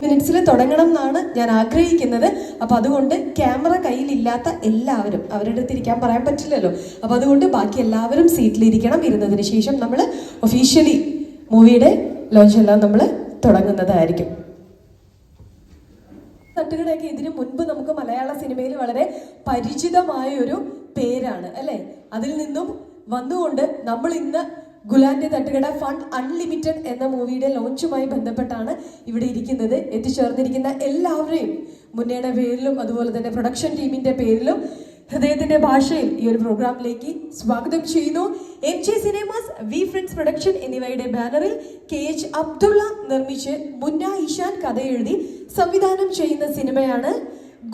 മിനിറ്റ്സിൽ തുടങ്ങണം എന്നാണ് ഞാൻ ആഗ്രഹിക്കുന്നത്. അപ്പോൾ അതുകൊണ്ട് ക്യാമറ കയ്യിലില്ലാത്ത എല്ലാവരും അവരുടെ അടുത്ത് ഇരിക്കാൻ പറയാൻ പറ്റില്ലല്ലോ. അപ്പോൾ അതുകൊണ്ട് ബാക്കി എല്ലാവരും സീറ്റിലിരിക്കണം. ഇരുന്നതിന് ശേഷം നമ്മൾ ഒഫീഷ്യലി മൂവിയുടെ ലോഞ്ച് എല്ലാം നമ്മൾ തുടങ്ങുന്നതായിരിക്കും. തട്ടുകടയൊക്കെ ഇതിനു മുൻപ് നമുക്ക് മലയാള സിനിമയിൽ വളരെ പരിചിതമായ ഒരു പേരാണ് അല്ലേ? അതിൽ നിന്നും വന്നുകൊണ്ട് നമ്മൾ ഇന്ന് ഗുലാന്റെ തട്ടുകട ഫണ്ട് അൺലിമിറ്റഡ് എന്ന മൂവിയുടെ ലോഞ്ചുമായി ബന്ധപ്പെട്ടാണ് ഇവിടെ ഇരിക്കുന്നത്. എത്തിച്ചേർന്നിരിക്കുന്ന എല്ലാവരെയും മുന്നേടെ പേരിലും അതുപോലെ തന്നെ പ്രൊഡക്ഷൻ ടീമിന്റെ പേരിലും ഹൃദയത്തിന്റെ ഭാഷയിൽ ഈ ഒരു പ്രോഗ്രാമിലേക്ക് സ്വാഗതം ചെയ്യുന്നു. M J cinemas V friends production എന്നിവയുടെ ബാനറിൽ കെ എച്ച് അബ്ദുള്ള നിർമ്മിച്ച് മുന്ന ഇഷാൻ കഥ എഴുതി സംവിധാനം ചെയ്യുന്ന സിനിമയാണ്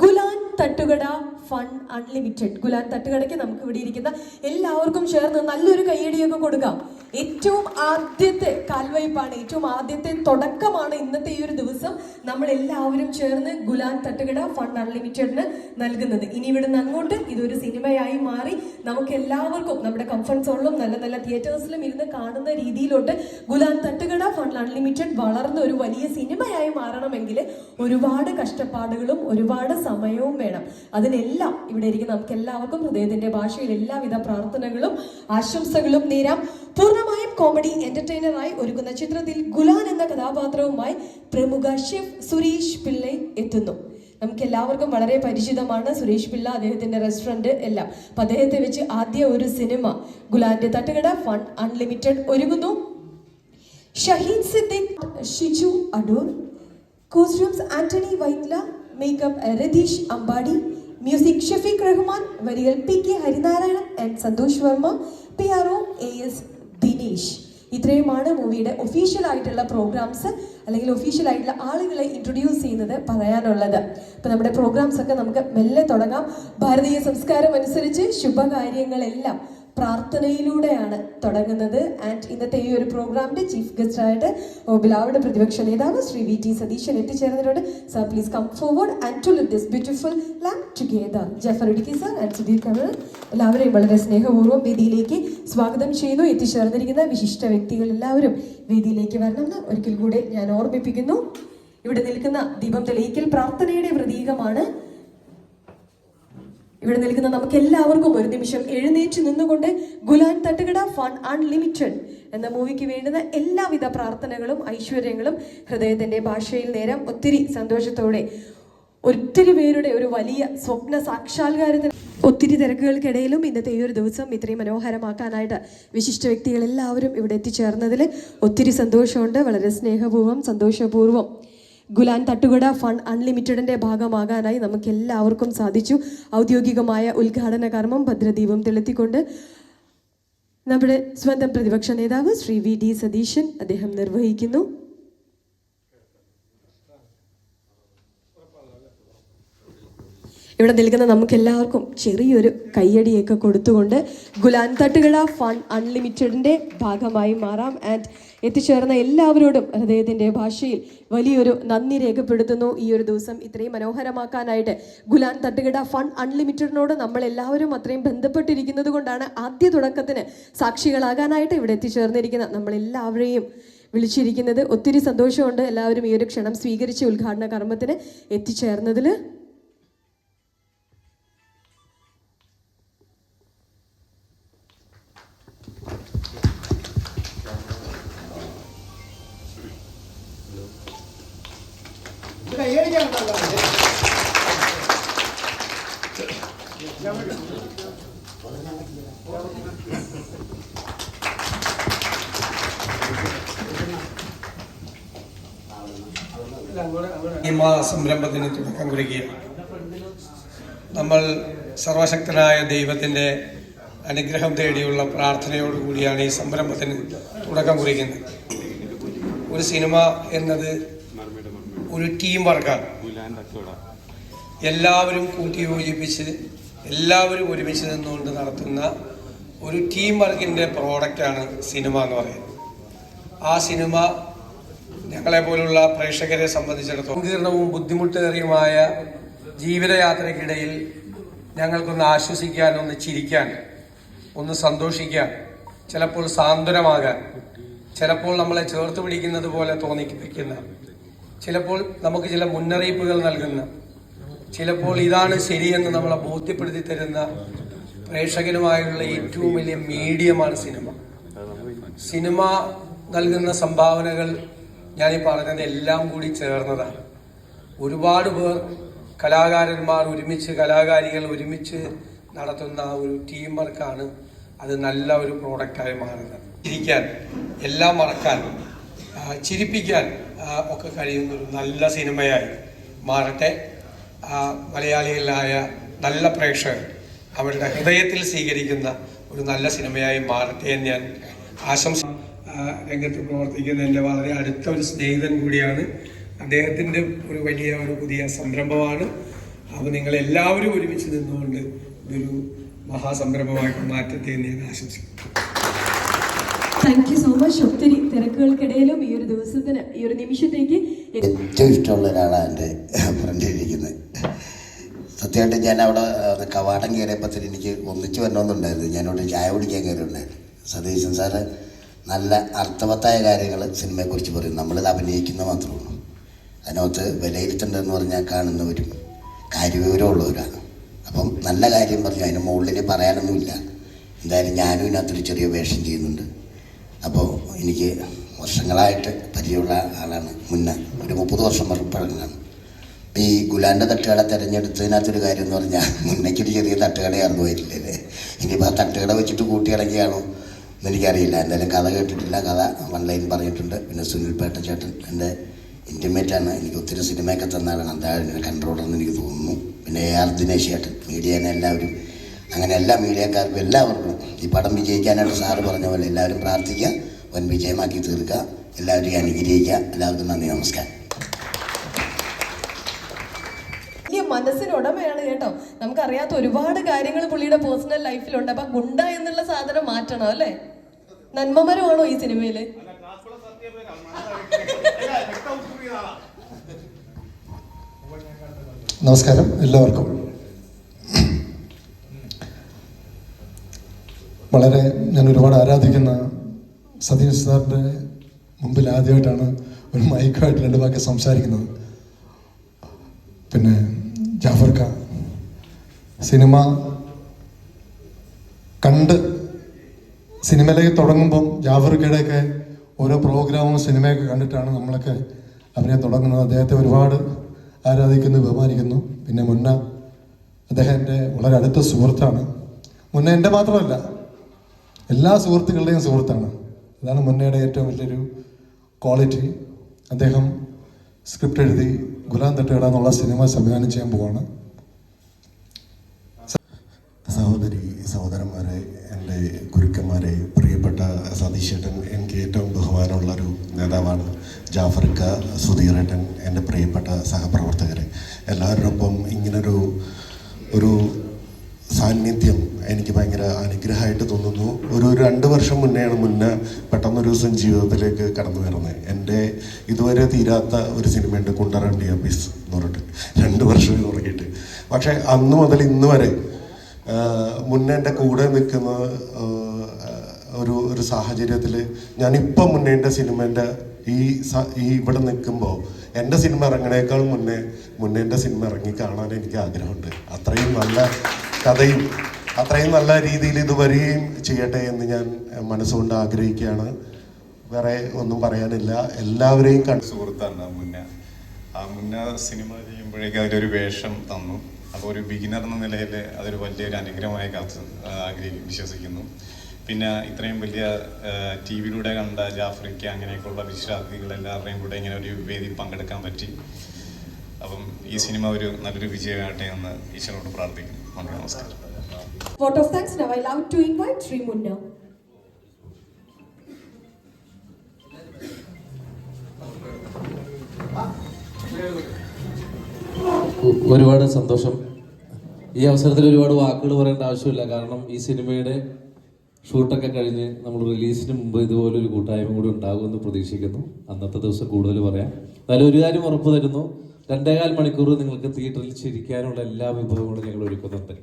ഗുലാൻ തട്ടുകട ഫൺ അൺലിമിറ്റഡ്. ഗുലാൻ തട്ടുകടയ്ക്ക് നമുക്ക് ഇവിടെ ഇരിക്കുന്ന എല്ലാവർക്കും ചേർന്ന് നല്ലൊരു കയ്യടിയൊക്കെ കൊടുക്കാം. ഏറ്റവും ആദ്യത്തെ കാൽവയ്പാണ് ഏറ്റവും ആദ്യത്തെ തുടക്കമാണ് ഇന്നത്തെ ഈ ഒരു ദിവസം നമ്മൾ എല്ലാവരും ചേർന്ന് ഗുലാൻ തട്ടുകട ഫണ്ട് അൺലിമിറ്റഡിന് നൽകുന്നത്. ഇനി ഇവിടുന്ന് അങ്ങോട്ട് ഇതൊരു സിനിമയായി മാറി നമുക്ക് എല്ലാവർക്കും നമ്മുടെ കംഫർട്ട് സോണിലും നല്ല നല്ല തിയേറ്റേഴ്സിലും ഇരുന്ന് കാണുന്ന രീതിയിലോട്ട് ഗുലാൻ തട്ടുകട ഫണ്ട് അൺലിമിറ്റഡ് വളർന്ന ഒരു വലിയ സിനിമയായി മാറണമെങ്കിൽ ഒരുപാട് കഷ്ടപ്പാടുകളും ഒരുപാട് സമയവും വേണം. അതിനെല്ലാം ഇവിടെ ഇരിക്കുന്ന നമുക്ക് എല്ലാവർക്കും ഹൃദയത്തിന്റെ ഭാഷയിൽ എല്ലാവിധ പ്രാർത്ഥനകളും ആശംസകളും നേരാം. പൂർണമായും കോമഡി എന്റർടൈനറായി ഒരുക്കുന്ന ചിത്രത്തിൽ ഗുലാൻ എന്ന കഥാപാത്രവുമായി പ്രമുഖ ഷെഫ് സുരേഷ് പിള്ള എത്തുന്നു. നമുക്ക് എല്ലാവർക്കും വളരെ പരിചിതമാണ് സുരേഷ് പിള്ള അദ്ദേഹത്തിന്റെ റെസ്റ്റോറന്റ് എല്ലാം. അപ്പൊ അദ്ദേഹത്തെ വെച്ച് ആദ്യ ഒരു സിനിമ ഗുലാന്റെ തട്ടുകട ഫൺ അൺലിമിറ്റഡ് ഒരുങ്ങുന്നു. Shaheed Siddique Shiju Adoor costumes Antony Vyttila makeup Ratheesh Ambadi music Shafeeq Rahman വരികൾ P K Harinarayanan and Santhosh Varma P R O A S Dinesh ഇത്രയുമാണ് മൂവിയുടെ ഒഫീഷ്യൽ ആയിട്ടുള്ള പ്രോഗ്രാംസ് അല്ലെങ്കിൽ ഒഫീഷ്യൽ ആയിട്ടുള്ള ആളുകളെ introduce ചെയ്യുന്നത് പറയാനുള്ളത്. അപ്പം നമ്മുടെ പ്രോഗ്രാംസ് ഒക്കെ നമുക്ക് മെല്ലെ തുടങ്ങാം. ഭാരതീയ സംസ്കാരം അനുസരിച്ച് ശുഭകാര്യങ്ങളെല്ലാം പ്രാർത്ഥനയിലൂടെയാണ് തുടങ്ങുന്നത്. ആൻഡ് ഇന്നത്തെ ഈ ഒരു പ്രോഗ്രാമിന്റെ ചീഫ് ഗസ്റ്റ് ആയിട്ട് ബിലാവയുടെ പ്രതിപക്ഷ നേതാവ് Shri V T Satheesan എത്തിച്ചേർന്നിട്ടുണ്ട് sir please come forward and to lit this beautiful lamp together Jaffer Idukki sir and Sudheer Kamal. എല്ലാവരെയും വളരെ സ്നേഹപൂർവം വേദിയിലേക്ക് സ്വാഗതം ചെയ്യുന്നു. എത്തിച്ചേർന്നിരിക്കുന്ന വിശിഷ്ട വ്യക്തികൾ എല്ലാവരും വേദിയിലേക്ക് വരണമെന്ന് ഒരിക്കൽ കൂടെ ഞാൻ ഓർമ്മിപ്പിക്കുന്നു. ഇവിടെ നിൽക്കുന്ന ദീപം തെളിയിക്കൽ പ്രാർത്ഥനയുടെ പ്രതീകമാണ്. ഇവിടെ നിൽക്കുന്ന നമുക്ക് എല്ലാവർക്കും ഒരു നിമിഷം എഴുന്നേറ്റ് നിന്നുകൊണ്ട് ഗുലാൻ തട്ടുകട ഫൺ അൺലിമിറ്റഡ് എന്ന മൂവിക്ക് വേണ്ടുന്ന എല്ലാവിധ പ്രാർത്ഥനകളും ഐശ്വര്യങ്ങളും ഹൃദയത്തിന്റെ ഭാഷയിൽ നേരം ഒത്തിരി സന്തോഷത്തോടെ ഒത്തിരി പേരുടെ ഒരു വലിയ സ്വപ്ന സാക്ഷാത്കാരത്തിന് ഒത്തിരി തിരക്കുകൾക്കിടയിലും ഇന്നത്തെ ഈ ഒരു ദിവസം ഇത്രയും മനോഹരമാക്കാനായിട്ട് വിശിഷ്ട വ്യക്തികൾ എല്ലാവരും ഇവിടെ എത്തിച്ചേർന്നതിൽ ഒത്തിരി സന്തോഷമുണ്ട്. വളരെ സ്നേഹപൂർവം സന്തോഷപൂർവം. ഗുലാൻ തട്ടുകട ഫണ്ട് അൺലിമിറ്റഡിന്റെ ഭാഗമാകാനായി നമുക്ക് എല്ലാവർക്കും സാധിച്ചു. ഔദ്യോഗികമായ ഉദ്ഘാടന കർമ്മം ഭദ്രദീപം തെളുത്തിക്കൊണ്ട് നമ്മുടെ സ്വന്തം പ്രതിപക്ഷ നേതാവ് ശ്രീ വി ഡി സതീശൻ അദ്ദേഹം നിർവഹിക്കുന്നു. ഇവിടെ നിൽക്കുന്ന നമുക്ക് എല്ലാവർക്കും ചെറിയൊരു കയ്യടിയൊക്കെ കൊടുത്തുകൊണ്ട് ഗുലാൻ തട്ടുകട ഫൺ അൺലിമിറ്റഡിന്റെ ഭാഗമായി മാറാം. ആൻഡ് എത്തിച്ചേർന്ന എല്ലാവരോടും ഹൃദയത്തിന്റെ ഭാഷയിൽ വലിയൊരു നന്ദി രേഖപ്പെടുത്തുന്നു. ഈ ഒരു ദിവസം ഇത്രയും മനോഹരമാക്കാനായിട്ട് ഗുലാൻ തട്ടുകട ഫൺ അൺലിമിറ്റഡിനോട് നമ്മൾ എല്ലാവരും അത്രയും ബന്ധപ്പെട്ടിരിക്കുന്നത് കൊണ്ടാണ് ആദ്യ തുടക്കത്തിന് സാക്ഷികളാകാനായിട്ട് ഇവിടെ എത്തിച്ചേർന്നിരിക്കുന്ന നമ്മളെല്ലാവരെയും വിളിച്ചിരിക്കുന്നത്. ഒത്തിരി സന്തോഷമുണ്ട് എല്ലാവരും ഈ ഒരു ക്ഷണം സ്വീകരിച്ച് ഉദ്ഘാടന കർമ്മത്തിന് എത്തിച്ചേർന്നതിൽ സംരംഭത്തിന് തുടക്കം കുറിക്കുകയാണ്. നമ്മൾ സർവശക്തനായ ദൈവത്തിന്റെ അനുഗ്രഹം തേടിയുള്ള പ്രാർത്ഥനയോടുകൂടിയാണ് ഈ സംരംഭത്തിന് തുടക്കം കുറിക്കുന്നത്. ഒരു സിനിമ എന്നത് ഒരു ടീം വർക്കാണ്. എല്ലാവരും കൂട്ടി യോജിപ്പിച്ച് എല്ലാവരും ഒരുമിച്ച് നിന്നുകൊണ്ട് നടത്തുന്ന ഒരു ടീം വർക്കിന്റെ പ്രോഡക്റ്റാണ് സിനിമ എന്ന് പറയുന്നത്. ആ സിനിമ ഞങ്ങളെ പോലുള്ള പ്രേക്ഷകരെ സംബന്ധിച്ചിടത്തോളം സങ്കീർണവും ബുദ്ധിമുട്ടേറിയമായ ജീവിതയാത്രയ്ക്കിടയിൽ ഞങ്ങൾക്കൊന്ന് ആശ്വസിക്കാൻ ഒന്ന് ചിരിക്കാൻ ഒന്ന് സന്തോഷിക്കാൻ ചിലപ്പോൾ സാന്ത്വനമാകാൻ ചിലപ്പോൾ നമ്മളെ ചേർത്ത് പിടിക്കുന്നത് പോലെ തോന്നിപ്പിക്കുന്ന ചിലപ്പോൾ നമുക്ക് ചില മുന്നറിയിപ്പുകൾ നൽകുന്ന ചിലപ്പോൾ ഇതാണ് ശരിയെന്ന് നമ്മളെ ബോധ്യപ്പെടുത്തി തരുന്ന പ്രേക്ഷകനുമായുള്ള ഏറ്റവും വലിയ മീഡിയമാണ് സിനിമ. സിനിമ നൽകുന്ന സംഭാവനകൾ ഞാനീ പറഞ്ഞത് എല്ലാം കൂടി ചേർന്നതാണ് ഒരുപാട് പേർ കലാകാരന്മാർ ഒരുമിച്ച് കലാകാരികൾ ഒരുമിച്ച് നടത്തുന്ന ഒരു ടീം വർക്കാണ് അത് നല്ല ഒരു പ്രോഡക്റ്റായി മാറുന്നത്. ചിരിക്കാൻ എല്ലാം മറക്കാൻ ചിരിപ്പിക്കാൻ ഒക്കെ കഴിയുന്ന ഒരു നല്ല സിനിമയായി മാറട്ടെ. മലയാളികളിലായ നല്ല പ്രേക്ഷകർ അവരുടെ ഹൃദയത്തിൽ സ്വീകരിക്കുന്ന ഒരു നല്ല സിനിമയായി മാറട്ടെ എന്ന് ഞാൻ ആശംസ രംഗത്ത് പ്രവർത്തിക്കുന്ന എന്റെ വളരെ അടുത്ത ഒരു സ്നേഹിതൻ കൂടിയാണ്. അദ്ദേഹത്തിന്റെ ഒരു വലിയ ഒരു പുതിയ സംരംഭമാണ്. അപ്പോൾ നിങ്ങൾ എല്ലാവരും ഒരുമിച്ച് നിന്നുകൊണ്ട് ഇതൊരു മഹാസംരംഭമായിട്ട് മാറ്റത്തെ എന്ന് ഞാൻ ആശംസിക്കുന്നു. താങ്ക് യു സോ മച്ച് ഒത്തിരി തിരക്കുകൾക്കിടയിലും ഈ ഒരു ദിവസത്തിന് ഈ ഒരു നിമിഷത്തേക്ക് ഏറ്റവും ഇഷ്ടമുള്ള ഒരാളാണ് എന്റെ ഫ്രണ്ട് ഇരിക്കുന്നത്. സത്യമായിട്ട് ഞാൻ അവിടെ കവാടം കയറിയപ്പോൾ എനിക്ക് ഒന്നിച്ച് വരണമെന്നുണ്ടായിരുന്നു. ഞാനവിടെ ചായ കുടിക്കാൻ കയറിയിട്ടുണ്ടായിരുന്നു. സതീശൻ സാറ് നല്ല അർത്ഥവത്തായ കാര്യങ്ങൾ സിനിമയെക്കുറിച്ച് പറയും. നമ്മളിത് അഭിനയിക്കുന്ന മാത്രമേ ഉള്ളൂ. അതിനകത്ത് വിലയിരുത്തേണ്ടതെന്ന് പറഞ്ഞാൽ കാണുന്നവരും കാര്യവിവരമുള്ളവരാണ്. അപ്പം നല്ല കാര്യം പറഞ്ഞു. അതിന് മുകളിൽ പറയാനൊന്നുമില്ല. എന്തായാലും ഞാനും ഇതിനകത്തൊരു ചെറിയ വേഷം ചെയ്യുന്നുണ്ട്. അപ്പോൾ എനിക്ക് വർഷങ്ങളായിട്ട് പരിചയമുള്ള ആളാണ്. മുന്നേ ഒരു മുപ്പത് വർഷം പഴങ്ങാണ് ഈ ഗുലാന്റെ തട്ടുകട തിരഞ്ഞെടുത്തതിനകത്തൊരു കാര്യം എന്ന് പറഞ്ഞാൽ മുന്നേക്കൊരു ചെറിയ തട്ടുകടയായിരുന്നു വരില്ലേ? ഇനിയിപ്പോൾ ആ തട്ടുകട വെച്ചിട്ട് കൂട്ടിയിറങ്ങിയാണോ എന്ന് എനിക്കറിയില്ല എന്തായാലും കഥ കേട്ടിട്ടില്ല. കഥ വൺ ലൈൻ പറഞ്ഞിട്ടുണ്ട്. പിന്നെ സുനിൽ പേട്ട ചേട്ടൻ എന്റെ ഇന്റിമേറ്റാണ് എനിക്ക് ഒത്തിരി സിനിമയൊക്കെ തന്നാണ്. അന്താഴിന്റെ കൺട്രോളർ എന്ന് എനിക്ക് തോന്നുന്നു. പിന്നെ എ ആർ ദിനേശ് ചേട്ടൻ മീഡിയനെ എല്ലാവരും അങ്ങനെ എല്ലാ മീഡിയക്കാർക്കും എല്ലാവർക്കും ഈ പടം വിജയിക്കാനായിട്ട് സാറ് പറഞ്ഞ പോലെ എല്ലാവരും പ്രാർത്ഥിക്കുക. വൻ വിജയമാക്കി തീർക്കുക. എല്ലാവരെയും അനുഗ്രഹിക്കുക. എല്ലാവർക്കും നന്ദി. നമസ്കാരം വലിയ മനസ്സിനുടമയാണ് കേട്ടോ. നമുക്കറിയാത്ത ഒരുപാട് കാര്യങ്ങൾ പുള്ളിയുടെ പേഴ്സണൽ ലൈഫിലുണ്ട് അപ്പൊ ഗുണ്ട എന്നുള്ള സാധനം മാറ്റണം അല്ലേ? നന്മമരമാണോ ഈ സിനിമയിൽ? നമസ്കാരം എല്ലാവർക്കും. വളരെ ഞാൻ ഒരുപാട് ആരാധിക്കുന്ന സതീഷ് സാറിന്റെ മുമ്പിൽ ആദ്യമായിട്ടാണ് ഒരു മൈക്കുമായിട്ട് രണ്ട് വാക്ക് സംസാരിക്കുന്നത്. പിന്നെ ജാഫർ ഖാൻ. സിനിമ കണ്ട് സിനിമയിലേക്ക് തുടങ്ങുമ്പം ജാഫർക്കയുടെയൊക്കെ ഓരോ പ്രോഗ്രാമും സിനിമയൊക്കെ കണ്ടിട്ടാണ് നമ്മളൊക്കെ അവരെ തുടങ്ങുന്നത്. അദ്ദേഹത്തെ ഒരുപാട് ആരാധിക്കുന്നു ബഹുമാനിക്കുന്നു. പിന്നെ മുന്ന അദ്ദേഹം വളരെ അടുത്ത സുഹൃത്താണ്. മുന്ന എന്റെ മാത്രമല്ല എല്ലാ സുഹൃത്തുക്കളുടെയും സുഹൃത്താണ്. അതാണ് മുന്നയുടെ ഏറ്റവും വലിയൊരു ക്വാളിറ്റി. അദ്ദേഹം സ്ക്രിപ്റ്റ് എഴുതി ഗുലാം തട്ടുകട എന്നുള്ള സിനിമ സംവിധാനം ചെയ്യാൻ പോവാണ്. സഹോദരി സഹോദരന്മാരെ എന്റെ ഗുരുക്കന്മാരെ പ്രിയപ്പെട്ട സതീശേട്ടൻ എനിക്ക് ഏറ്റവും ബഹുമാനമുള്ള ഒരു നേതാവാണ് ജാഫർക്ക സുധീറേട്ടൻ എന്റെ പ്രിയപ്പെട്ട സഹപ്രവർത്തകരെ. എല്ലാവരോടൊപ്പം ഇങ്ങനൊരു ഒരു സാന്നിധ്യം എനിക്ക് ഭയങ്കര അനുഗ്രഹമായിട്ട് തോന്നുന്നു. ഒരു രണ്ട് വർഷം മുന്നെയാണ് മുന്നേ പെട്ടെന്നൊരു ദിവസം ജീവിതത്തിലേക്ക് കടന്നു വരുന്നത്. എന്റെ ഇതുവരെ തീരാത്ത ഒരു സിനിമയുണ്ട് കുണ്ടറണ്ടി അബീസ് എന്ന് പറഞ്ഞിട്ട്. രണ്ട് വർഷം തുടങ്ങിയിട്ട് പക്ഷേ അന്ന് മുതൽ ഇന്ന് വരെ മുന്നേ എന്റെ കൂടെ നിൽക്കുന്ന ഒരു ഒരു സാഹചര്യത്തിൽ ഞാനിപ്പം മുന്നേ എന്റെ സിനിമേന്റെ ഈ ഈ ഇവിടെ നിൽക്കുമ്പോൾ എന്റെ സിനിമ ഇറങ്ങണേക്കാൾ മുന്നേ മുന്നേ എന്റെ സിനിമ ഇറങ്ങി കാണാൻ എനിക്ക് ആഗ്രഹമുണ്ട്. അത്രയും നല്ല കഥയും അത്രയും നല്ല രീതിയിൽ ഇത് വരികയും ചെയ്യട്ടെ എന്ന് ഞാൻ മനസ്സുകൊണ്ട് ആഗ്രഹിക്കുകയാണ്. വേറെ ഒന്നും പറയാനില്ല. എല്ലാവരെയും കണ്ട സുഹൃത്താണ് മുന്ന. ആ മുന്ന സിനിമ ചെയ്യുമ്പോഴേക്കും അതിലൊരു വേഷം തന്നു. അപ്പോൾ ഒരു ബിഗിനർ എന്ന നിലയിൽ അതൊരു വലിയൊരു അനുഗ്രഹമായി കാത്ത് ആഗ്രഹി വിശ്വസിക്കുന്നു. പിന്നെ ഇത്രയും വലിയ ടി വിയിലൂടെ കണ്ട ജാഫ്രിക്ക അങ്ങനെയൊക്കെയുള്ള വിശ്വാസികൾ എല്ലാവരുടെയും കൂടെ ഇങ്ങനെ ഒരു വേദി പങ്കെടുക്കാൻ പറ്റി. അപ്പം ഈ സിനിമ ഒരു നല്ലൊരു വിജയമാകട്ടെ എന്ന് ഈശ്വരനോട് പ്രാർത്ഥിക്കുന്നു. നന്ദി നമസ്കാരം. ഒരുപാട് സന്തോഷം. ഈ അവസരത്തിൽ ഒരുപാട് വാക്കുകൾ പറയേണ്ട ആവശ്യമില്ല. കാരണം ഈ സിനിമയുടെ ഷൂട്ടൊക്കെ കഴിഞ്ഞ് നമ്മൾ റിലീസിന് മുമ്പ് ഇതുപോലെ ഒരു കൂട്ടായ്മ കൂടി ഉണ്ടാകുമെന്ന് പ്രതീക്ഷിക്കുന്നു. അന്നത്തെ ദിവസം കൂടുതൽ പറയാം. എന്നാലും ഒരു കാര്യം ഉറപ്പ് തരുന്നു. രണ്ടേകാൽ മണിക്കൂർ നിങ്ങൾക്ക് തിയേറ്ററിൽ ചിരിക്കാനുള്ള എല്ലാ വിഭവങ്ങളും ഞങ്ങൾ ഒരുക്കുന്നുണ്ട്.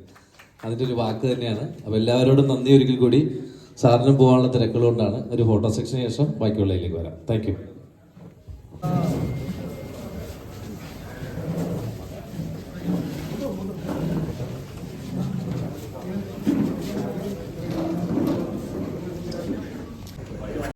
അതിന്റെ ഒരു വാക്ക് തന്നെയാണ്. അപ്പോൾ എല്ലാവരോടും നന്ദി ഒരിക്കൽ കൂടി. സാറിനും പോകാനുള്ള തിരക്കുകളുകൊണ്ടാണ് ഒരു ഫോട്ടോ സെക്ഷന് ശേഷം ബാക്കിയുള്ളതിലേക്ക് വരാം. താങ്ക്